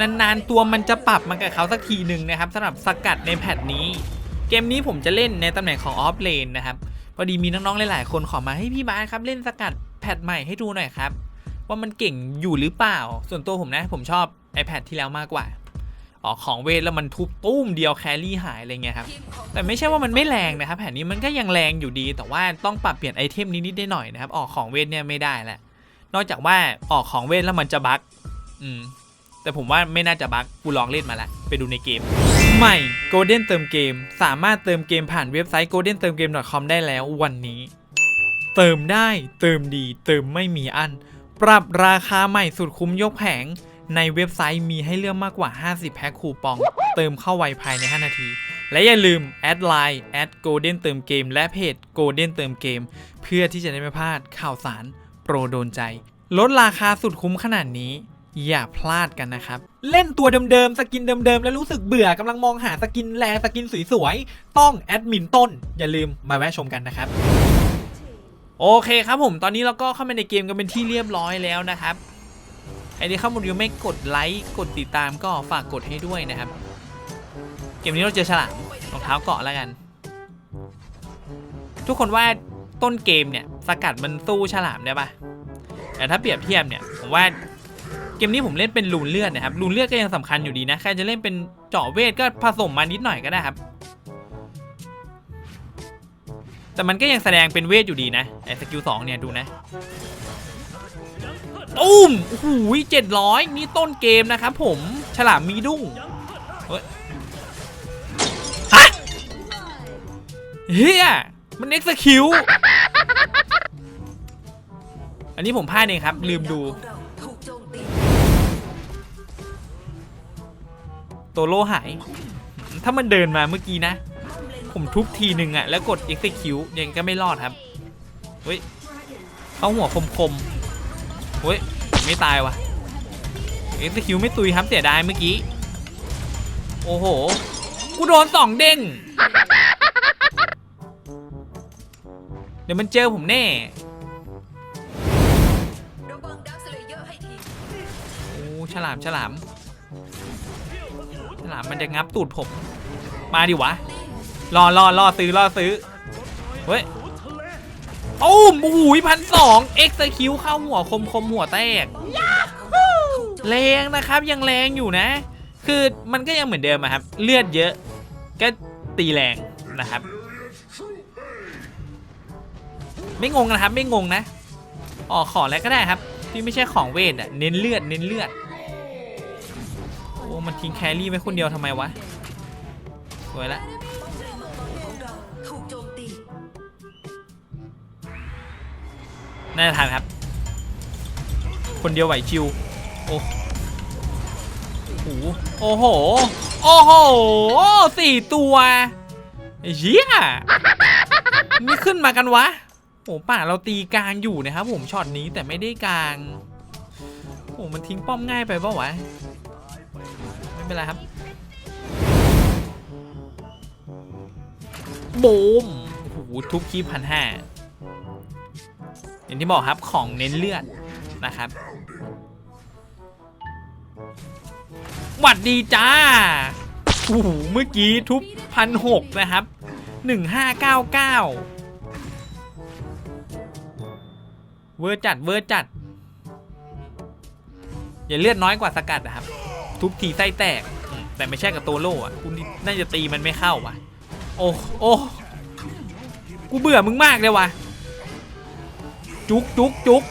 นานๆตัวมันจะปรับมากับเขาสักทีหนึ่งนะครับสำหรับสกัดในแพทนี้ เกมนี้ผมจะเล่นในตำแหน่งของออฟเลนนะครับพอดีมีน้องๆหลายๆคนขอมาให้พี่บาสครับเล่นสกัดแพทใหม่ให้ดูหน่อยครับว่ามันเก่งอยู่หรือเปล่า ส่วนตัวผมนะผมชอบ iPad ที่แล้วมากกว่าออกของเวทแล้วมันทุบตุ้มเดียวแครี่หายอะไรเงี้ยครับ แต่ไม่ใช่ว่ามันไม่แรงนะครับ แผ่นนี้มันก็ยังแรงอยู่ดี แต่ว่าต้องปรับเปลี่ยนไอเทมนิดๆได้หน่อยนะครับ ออกของเวทเนี่ยไม่ได้แหละ นอกจากว่าออกของเวทแล้วมันจะบั๊กอืม แต่ผมว่าไม่น่าจะบั๊กกูลองเล่นมาแล้วไปดูในเกม ใหม่ Golden เติมเกม สามารถเติมเกมผ่านเว็บไซต์ golden เติมเกม .com ได้แล้ววันนี้ เติมได้เติมดี เติมไม่มีอัน ปรับราคาใหม่สุดคุ้มยกแผง ในเว็บไซต์มีให้เลือกมากกว่า 50 แพ็คคูปอง เติมเข้าไวภายใน 5 นาทีและอย่าลืมแอดไลน์แอด golden เติมเกม และเพจ golden เติมเกม เพื่อที่จะได้ไม่พลาดข่าวสาร โปรโดนใจ ลดราคาสุดคุ้มขนาดนี้ อย่าพลาดกันนะครับ เล่นตัวเดิมๆ สกินเดิมๆ แล้วรู้สึกเบื่อกำลังมองหาสกินแรสกินสวยๆ ต้องแอดมินต้น อย่าลืมมาแวะชมกันนะครับ โอเคครับผม ตอนนี้เราก็เข้ามาในเกมกันเป็นที่เรียบร้อยแล้วนะครับใครที่เข้ามาดูไม่กดไลค์กดติดตามก็ฝากกดให้ด้วยนะครับ เกมนี้เราเจอฉลามรองเท้าเกาะแล้วกัน ทุกคนว่าต้นเกมเนี่ยสกัดมันสู้ฉลามได้ปะแต่ถ้าเปรียบเทียบเนี่ยผมว่า เกมนี้ผมเล่นเป็นลูนเลือดนะครับลูนเลือดก็ยังสำคัญอยู่ดีนะใครจะเล่นเป็นเจาะเวทก็ผสมมานิดหน่อยก็ได้ครับ แต่มันก็ยังแสดงเป็นเวทอยู่ดีนะไอ้สกิลสองเนี่ยดูนะตุ้มโอ้โหเจ็ดร้อยนี่ต้นเกมนะครับผมฉลามมีดุ้งเฮ้ยเฮียมันเอ็กซ์คิวอันนี้ผมพลาดเองครับ ลืมดู ตัวโลหาย ถ้ามันเดินมาเมื่อกี้นะ ผมทุบทีหนึ่งอะแล้วกด execute ยังก็ไม่รอดครับเฮ้ยเข้าหัวคมคมเฮ้ยไม่ตายวะ execute ไม่ตุยครับเสียดายเมื่อกี้ โอ้โห กูโดนสองเด้ง เดี๋ยวมันเจอผมแน่โอ้ฉลามฉลาม ลามมันจะงับตูดผม มาดิวะรอรอรอซื้อรอซื้อ เฮ้ยตุ้มโอ้โหพันสองเอ็กซ์คิวเข้าหัวคมคมหัวแตกแรงนะครับยังแรงอยู่นะ คือมันก็ยังเหมือนเดิมอะครับ เลือดเยอะ ก็ตีแรงนะครับ ไม่งงนะครับ ไม่งงนะ ออกของอะไรก็ได้ครับ ที่ไม่ใช่ของเวทอะเน้นเลือดเน้นเลือดโอ้ มันทิ้งแครี่ไว้คนเดียวทำไมวะ สวยละน่าจะทันครับ คนเดียวไหวชิว โอ้โหโอ้โห โอ้โห สี่ตัวเหี้ยไม่ขึ้นมากันวะโอ้ป่าเราตีกลางอยู่นะครับผมช็อตนี้แต่ไม่ได้กลางโอ้มันทิ้งป้อมง่ายไปเปล่าวะ ไม่เป็นไรครับบูมโอ้โหทุบคีพันห้าอย่างที่บอกครับของเน้นเลือดนะครับหวัดดีจ้าโอ้โหเมื่อกี้ทุบพันหกนะครับหนึ่งห้าเก้าเก้าเวอร์จัดเวอร์จัด อย่าเลือดน้อยกว่าสกัดนะครับ ทุบทีไส้แตก แต่ไม่ใช่กับโตโล่อะคุณนี่น่าจะตีมันไม่เข้าว่ะ โอ้โอ้กูเบื่อมึงมากเลยว่ะ จุกจุกจุก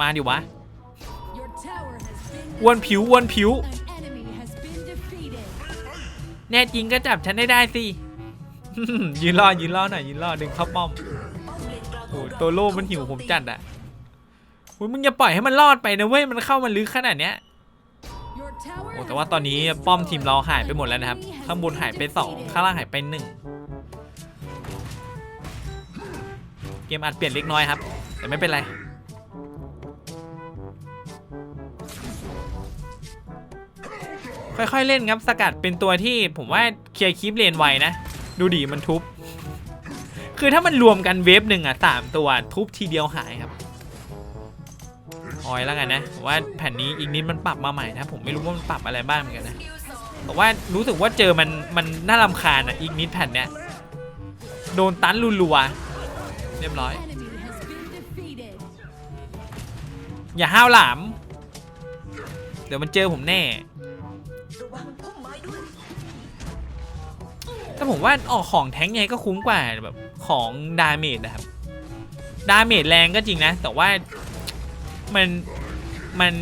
มาดิวะอ้วนผิวอ้วนผิว แน่จริงก็จับฉันได้ได้สิ ยืนรอยืนรอหน่อยยืนรอดึงเข้าป้อมโอ้โตโร่มันหิวผมจัดอะ อ้ยมึงอย่าปล่อยให้มันรอดไปนะเว้ยมันเข้ามาลึกขนาดเนี้ยโอ้แต่ว่าตอนนี้ป้อมทีมเราหายไปหมดแล้วนะครับ ข้างบนหายไปสองข้างล่างหายไปหนึ่งเกมอาจเปลี่ยนเล็กน้อยครับ แต่ไม่เป็นไรค่อยๆเล่นครับสกัดเป็นตัวที่ผมว่าเคลียร์คลิปเลนไวนะ ดูดีมันทุบ คือถ้ามันรวมกันเวฟหนึ่งอะสามตัวทุบทีเดียวหายครับ ออยแล้วกันนะว่าแผ่นนี้อีกนิดมันปรับมาใหม่นะผมไม่รู้ว่ามันปรับอะไรบ้างเหมือนกันนะแต่ว่ารู้สึกว่าเจอมันมันน่ารำคาญอะอีกนิดแผ่นเนี้ยโดนตันรัวๆเรียบร้อย อย่าห้าวหลาม เดี๋ยวมันเจอผมแน่ระวังพุ่มไม้ด้วยแต่ผมว่าออกของแท้งยังไงก็คุ้มกว่าแบบของดาเมจนะครับ ดาเมจแรงก็จริงนะ แต่ว่า มันมัน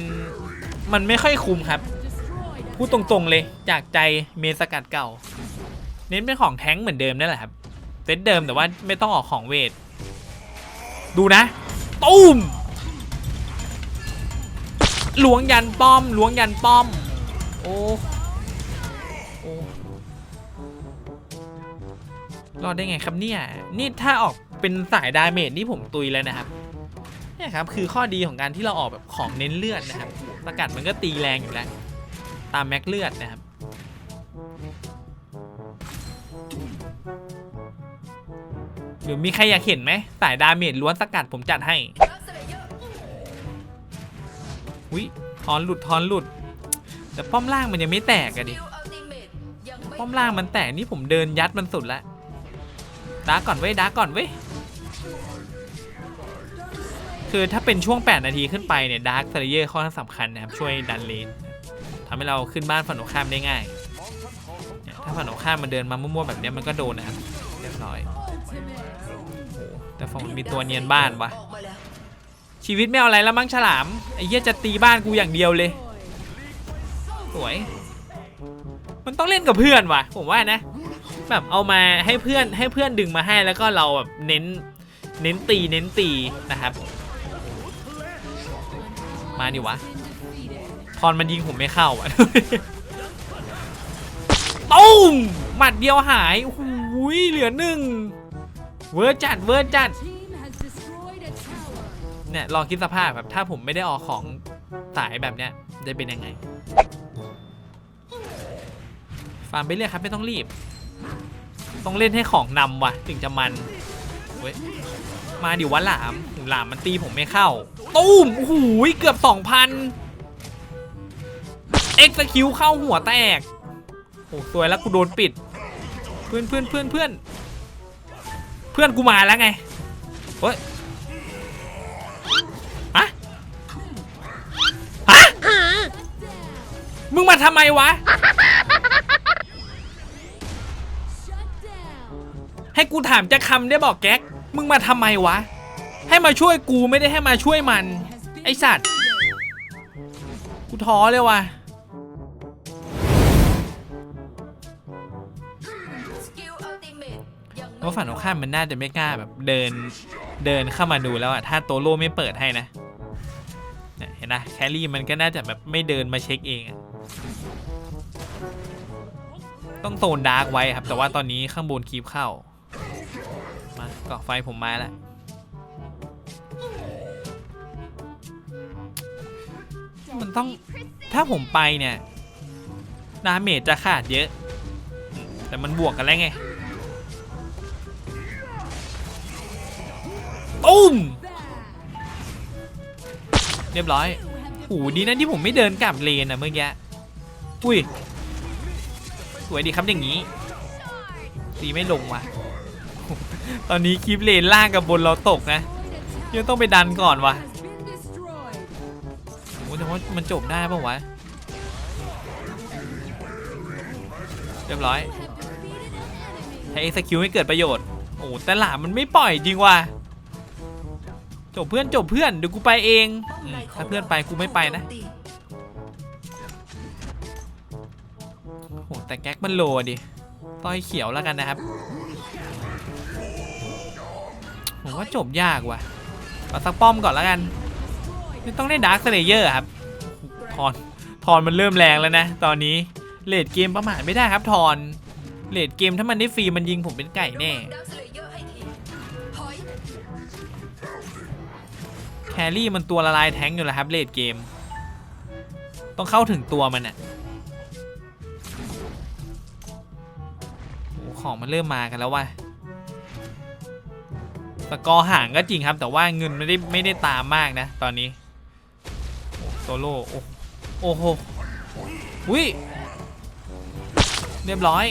มันไม่ค่อยคุ้มครับ พูดตรงๆเลยจากใจเมสกัดเก่า เน้นเป็นของแท้งเหมือนเดิมนั่นแหละครับเซตเดิมแต่ว่าไม่ต้องออกของเวท ดูนะตุ้มหลวงยันป้อมหลวงยันป้อม โอ้โอ้รอดได้ไงครับเนี่ย นี่ถ้าออกเป็นสายดาเมจนี่ผมตุยแล้วนะครับ เนี่ยครับคือข้อดีของการที่เราออกแบบของเน้นเลือดนะครับสกัดมันก็ตีแรงอยู่แล้ว ตามแม็กเลือดนะครับหรือมีใครอยากเห็นไหมสายดาเมจล้วนสกัดผมจัดให้อุ้ยทอนหลุดทอนหลุด แต่ป้อมล่างมันยังไม่แตกอะดิสกิลอัลติเมทยังไม่ป้อมล่างมันแตกนี่ผมเดินยัดมันสุดละดาก่อนเว้ยดากก่อนเว้ย คือถ้าเป็นช่วง 8 นาทีขึ้นไปเนี่ยดาร์กเซเยอร์ข้อสำคัญนะครับ ช่วยดันเลนทำให้เราขึ้นบ้านฝั่งตรงข้ามได้ง่าย ถ้าฝั่งตรงข้ามมันเดินมามั่วๆแบบนี้มันก็โดนนะครับเรียบร้อยแต่ฝั่งมันมีตัวเนียนบ้านวะชีวิตไม่เอาอะไรแล้วมั้งฉลามไอ้เหี้ยจะตีบ้านกูอย่างเดียวเลยสวย มันต้องเล่นกับเพื่อนว่ะ ผมว่านะ แบบเอามาให้เพื่อนให้เพื่อนดึงมาให้แล้วก็เราแบบเน้นเน้นตีเน้นตีนะครับ มาดิวะ Been defeated. ทอนมันยิงผมไม่เข้าอะตุ้มหมัดเดียวหายโอ้โหเหลือหนึ่งเวอร์จัดเวอร์จัด Team has destroyed a tower. เนี่ยลองคิดสภาพแบบถ้าผมไม่ได้ออกของสายแบบเนี้ยจะเป็นยังไง ฟาร์มไปเรื่อยครับไม่ต้องรีบ ต้องเล่นให้ของนำว่ะถึงจะมันเว้ย มาดิวะหลามหูหลามมันตีผมไม่เข้า ตุ้มโอ้โหเกือบสองพันเอ็กซ์คิวเข้าหัวแตกโอ้สวยแล้วกูโดนปิด เพื่อนเพื่อนเพื่อนเพื่อนเพื่อนกูมาแล้วไง เฮ้ยฮะฮะมึงมาทำไมวะ ให้กูถามจะคำได้บอกแก๊ก มึงมาทำไมวะ ให้มาช่วยกูไม่ได้ให้มาช่วยมัน ไอสัตว์ กูท้อเลยว่ะสกิลอัลติเพราะฝั่งตรงข้ามมันน่าจะไม่กล้าแบบเดินเดินเข้ามาดูแล้วอะถ้าโตโร่ไม่เปิดให้นะเนี่ยเห็นนะแครี่มันก็น่าจะแบบไม่เดินมาเช็คเองอะต้องโซนดาร์กไว้ครับ แต่ว่าตอนนี้ข้างบนคีบเข้า กาะไฟผมมาแล้วมันต้องถ้าผมไปเนี่ยดาเมจจะขาดเยอะ แต่มันบวกกันแล้วไงตุ้มเรียบร้อยโอ้ดีนะที่ผมไม่เดินกลับเลนอะเมื่อกี้อุ้ยสวยดีครับอย่างนี้ตีไม่ลงว่ะ ตอนนี้คลิปเลนล่างกับบนเราตกนะยังต้องไปดันก่อนวะโอ้แต่ว่ามันจบได้ปะวะ เรียบร้อยใช้ execute ให้เกิดประโยชน์ โอ้แต่หลามันไม่ปล่อยจริงว่ะจบเพื่อนจบเพื่อนเดี๋ยวกูไปเองถ้าเพื่อนไปกูไม่ไปนะโอ้แต่แก๊กมันโลดิต้อยเขียวแล้วกันนะครับ ผมว่าจบยากว่ะเอาสักป้อมก่อนแล้วกันไม่ต้องได้ดาร์คเลเยอร์ครับทอนทอนมันเริ่มแรงแล้วนะ ตอนนี้เลดเกมประมาทไม่ได้ครับทอนเลดเกมถ้ามันได้ฟรีมันยิงผมเป็นไก่แน่แครี่มันตัวละลายแท้งอยู่แล้วครับเลดเกม ต้องเข้าถึงตัวมันอะของมันเริ่มมากันแล้วว่ะ กอร์ห่างก็จริงครับ แต่ว่าเงินไม่ได้ไม่ได้ตามมากนะ ตอนนี้โซโล่โอ้โอ้โหวิเรียบร้อย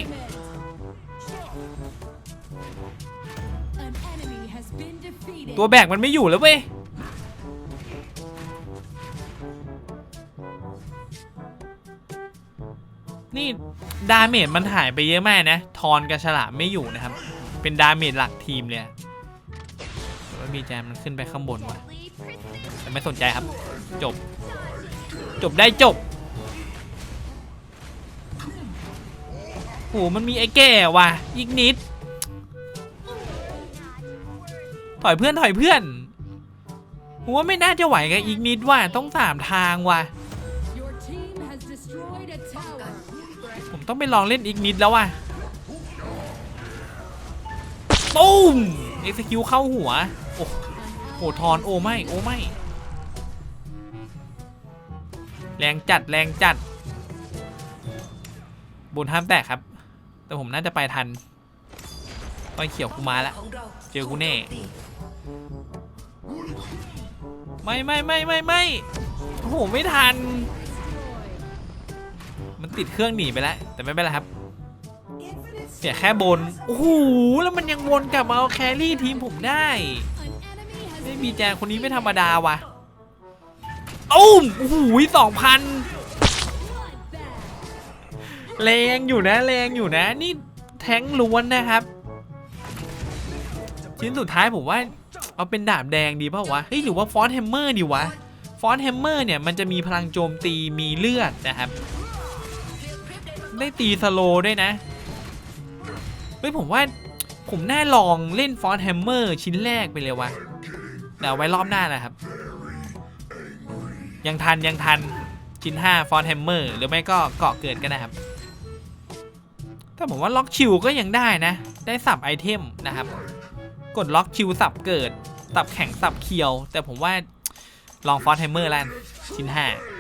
ตัวแบกมันไม่อยู่แล้วเว้ย นี่ดาเมจมันหายไปเยอะมากนะ ทอนกับฉลามไม่อยู่นะครับ เป็นดาเมจหลักทีมเลย มีแจมมันขึ้นไปข้างบนว่ะแต่ไม่สนใจครับ จบ จบได้จบโอ้โหมันมีไอ้แก่ว่ะ อีกนิด ถอยเพื่อนถอยเพื่อนผมว่าไม่น่าจะไหวกับอีกนิดว่ะต้องสามทางว่ะ ผมต้องไปลองเล่นอีกนิดแล้วว่ะตุ้มเอ็กซ์คิวเข้าหัว โอ้โหทอนโอ้ไม่โอ้ไม่ แรงจัดแรงจัด บนห้ามแตกครับ แต่ผมน่าจะไปทันตอเขียวกูมาแล้ว เจอกูแน่ ไม่ไม่ไม่ไม่ไม่โอ้โหไม่ทัน มันติดเครื่องหนีไปแล้ว แต่ไม่เป็นไรครับเสียแค่บน โอ้โห แล้วมันยังวนกลับมาเอาแครี่ทีมผมได้ ไม่มีแจงคนนี้ไม่ธรรมดาว่ะอุ้มโอ้โหสองพันแรงอยู่นะแรงอยู่นะ นี่แท้งล้วนนะครับ ชิ้นสุดท้ายผมว่า เอาเป็นดาบแดงดีเปล่าวะ เฮ้ยหรือว่าฟอนต์แฮมเมอร์ดีวะ ฟอนต์แฮมเมอร์เนี่ยมันจะมีพลังโจมตีมีเลือดนะครับ ได้ตีสโลด้วยนะ เฮ้ยผมว่าผมน่าลองเล่นฟอนต์แฮมเมอร์ชิ้นแรกไปเลยวะ แต่เอาไว้รอบหน้านะครับ ยังทันยังทันชิ้น5ฟอนแฮมเมอร์หรือไม่ก็เกาะเกิดก็ได้ครับ แต่ผมว่าล็อกชิวก็ยังได้นะ ได้สับไอเทมนะครับ กดล็อกชิวสับเกิด สับแข็งสับเคียว แต่ผมว่าลองฟอนแฮมเมอร์แล้วกันชิ้น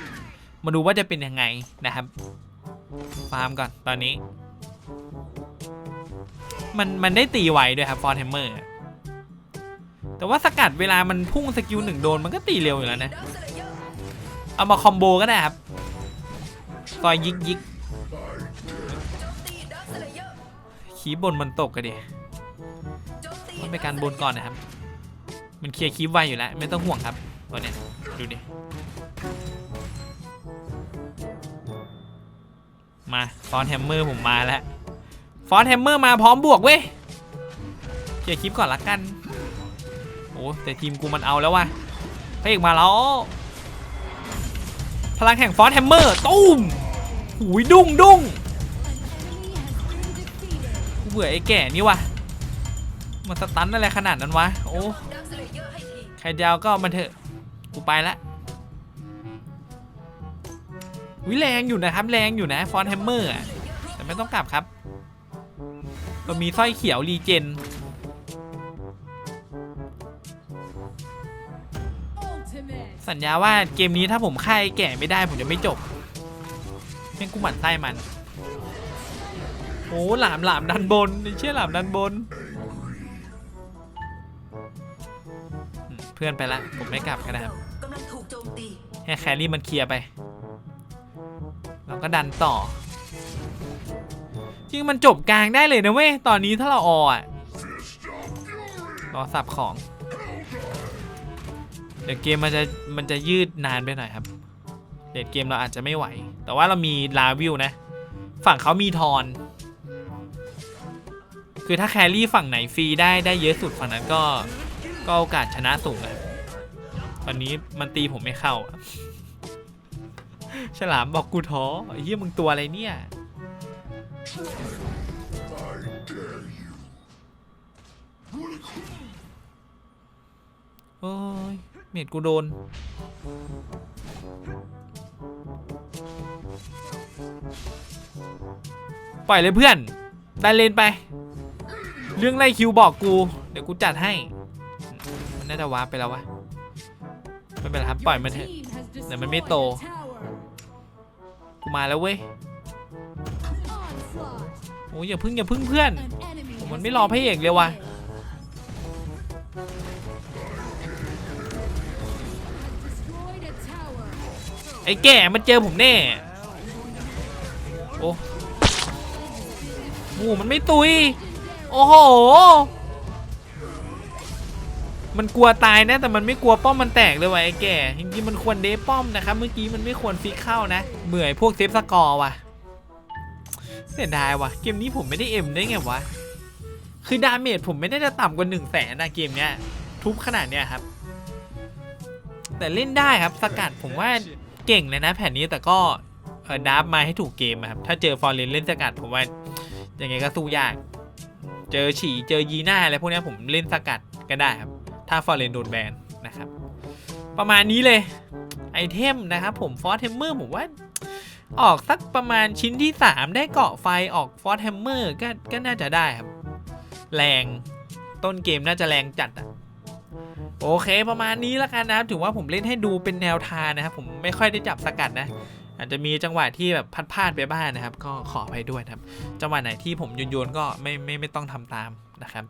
5 มาดูว่าจะเป็นยังไงนะครับ ฟาร์มก่อนตอนนี้ มันมันได้ตีไวด้วยครับฟอนแฮมเมอร์ แต่ว่าสกัดเวลามันพุ่งสกิลหนึ่งโดนมันก็ตีเร็วอยู่แล้วนะ เอามาคอมโบก็ได้ครับซอยยิกยิกขีบบนมันตกกันดิโจมตีต้องไปการบนก่อนนะครับ มันเคลียร์คีบไวอยู่แล้ว ไม่ต้องห่วงครับตัวเนี้ยดูดิ มาฟอนแฮมเมอร์ผมมาแล้วฟอนแฮมเมอร์มาพร้อมบวกเว้ยเคลียร์คลิปก่อนละกัน แต่ทีมกูมันเอาแล้วว่ะพระเอกมาแล้ว พลังแห่งฟอนแฮมเมอร์ตุ้มหูยดุ้งดุ้งกูเบื่อไอ้แก่นี่ว่ะมันสตันอะไรขนาดนั้นวะโอ้ใครจะเอาก็เอามันเถอะกูไปละวิแรงอยู่นะครับแรงอยู่นะฟอนแฮมเมอร์แต่ไม่ต้องกลับครับเรามีสร้อยเขียวรีเจน สัญญาว่าเกมนี้ถ้าผมฆ่าไอ้แก่ไม่ได้ผมจะไม่จบแม่งกูหมั่นไส้มันโอ้หลามหลามดันบนเชี่ยหลามดันบน เพื่อนไปละผมไม่กลับกันนะครับให้แครี่มันเคลียร์ไป เราก็ดันต่อ จริงมันจบกลางได้เลยนะเว้ย ตอนนี้ถ้าเราออะรอสับของ เดี๋ยวเกมมันจะมันจะยืดนานไปหน่อยครับ เดทเกมเราอาจจะไม่ไหว แต่ว่าเรามีลาวิวนะ ฝั่งเขามีทอน คือถ้าแครี่ฝั่งไหนฟรีได้ได้เยอะสุดฝั่งนั้นก็ก็โอกาสชนะสูงอะตอนนี้มันตีผมไม่เข้า ฉลามบอกกูท้อไอ้เหี้ยมึงตัวอะไรเนี่ยโอ้ย เมียดกูโดน ปล่อยเลยเพื่อน ได้เลนไป เรื่องไล่คิวบอกกู เดี๋ยวกูจัดให้ มันน่าจะวาร์ปไปแล้ววะ ไม่เป็นไรครับปล่อยมันเถอะเดี๋ยวมันไม่โต กูมาแล้วเว้ย โอ้ยอย่าพึ่งอย่าพึ่งเพื่อน มันไม่รอพระเอกเลยว่ะ ไอ้แก่มันเจอผมแน่ โอ้โหมันไม่ตุย โอ้โห มันกลัวตายนะแต่มันไม่กลัวป้อมมันแตกเลยว่ะไอ้แก่จริงๆมันควรเดฟป้อมนะครับเมื่อกี้มันไม่ควรฟิกเข้านะเบื่อไอ้พวกเซฟสกอร์ว่ะเสียดายว่ะเกมนี้ผมไม่ได้เอ็มได้ไงวะคือดาเมจผมไม่ได้จะต่ำกว่า1นึ่งแสนนะเกมเนี้ยทุบขนาดเนี้ยครับ แต่เล่นได้ครับสกัดผมว่า เก่งเลยนะแผ่นนี้แต่ก็ดับมาให้ถูกเกมครับ ถ้าเจอฟอร์เรนเล่นสกัดผมว่ายังไงก็สู้ยาก เจอฉี่เจอยีน่าอะไรพวกนี้ผมเล่นสกัดก็ได้ครับ ถ้าฟอร์เรนโดนแบนนะครับ ประมาณนี้เลยไอเทมนะครับผมฟอร์เทมเมอร์ผมว่าออกสักประมาณชิ้นที่ 3 ได้เกาะไฟออกฟอร์เทมเมอร์ก็ก็น่าจะได้ครับ แรงต้นเกมน่าจะแรงจัดอะ โอเคประมาณนี้แล้วกันนะครับ ถือว่าผมเล่นให้ดูเป็นแนวทางนะครับ ผมไม่ค่อยได้จับสกัดนะ อาจจะมีจังหวะที่แบบพัดพลาดไปบ้างนะครับ ก็ขออภัยด้วยนะครับ จังหวะไหนที่ผมโยนๆก็ไม่ไม่ไม่ต้องทำตามนะครับ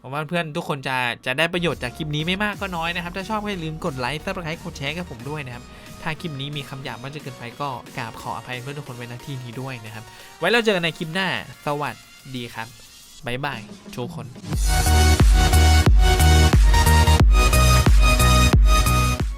ผมว่าเพื่อนทุกคนจะจะได้ประโยชน์จากคลิปนี้ไม่มากก็น้อยนะครับ ถ้าชอบก็อย่าลืมกดไลค์ซับสไครต์กดแชร์กับผมด้วยนะครับ ถ้าคลิปนี้มีคำหยาบมากจนเกินไปก็กราบขออภัยเพื่อนทุกคนไว้ณที่นี้ด้วยนะครับ ไว้เราเจอกันในคลิปหน้า สวัสดีครับบ๊ายบายทุกคน